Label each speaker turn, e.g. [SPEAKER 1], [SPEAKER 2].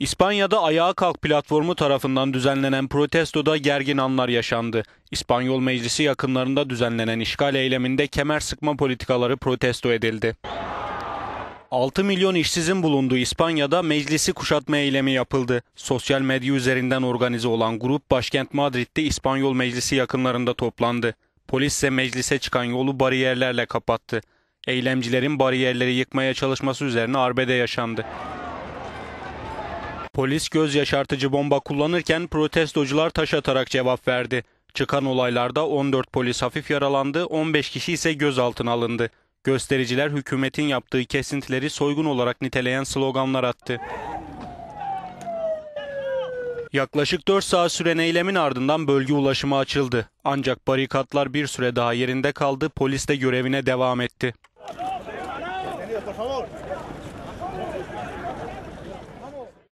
[SPEAKER 1] İspanya'da Ayağa Kalk platformu tarafından düzenlenen protestoda gergin anlar yaşandı. İspanyol Meclisi yakınlarında düzenlenen işgal eyleminde kemer sıkma politikaları protesto edildi. 6 milyon işsizin bulunduğu İspanya'da meclisi kuşatma eylemi yapıldı. Sosyal medya üzerinden organize olan grup başkent Madrid'de İspanyol Meclisi yakınlarında toplandı. Polis ise meclise çıkan yolu bariyerlerle kapattı. Eylemcilerin bariyerleri yıkmaya çalışması üzerine arbede yaşandı. Polis göz yaşartıcı bomba kullanırken protestocular taş atarak cevap verdi. Çıkan olaylarda 14 polis hafif yaralandı, 15 kişi ise gözaltına alındı. Göstericiler hükümetin yaptığı kesintileri soygun olarak niteleyen sloganlar attı. Yaklaşık 4 saat süren eylemin ardından bölge ulaşımı açıldı. Ancak barikatlar bir süre daha yerinde kaldı, polis de görevine devam etti.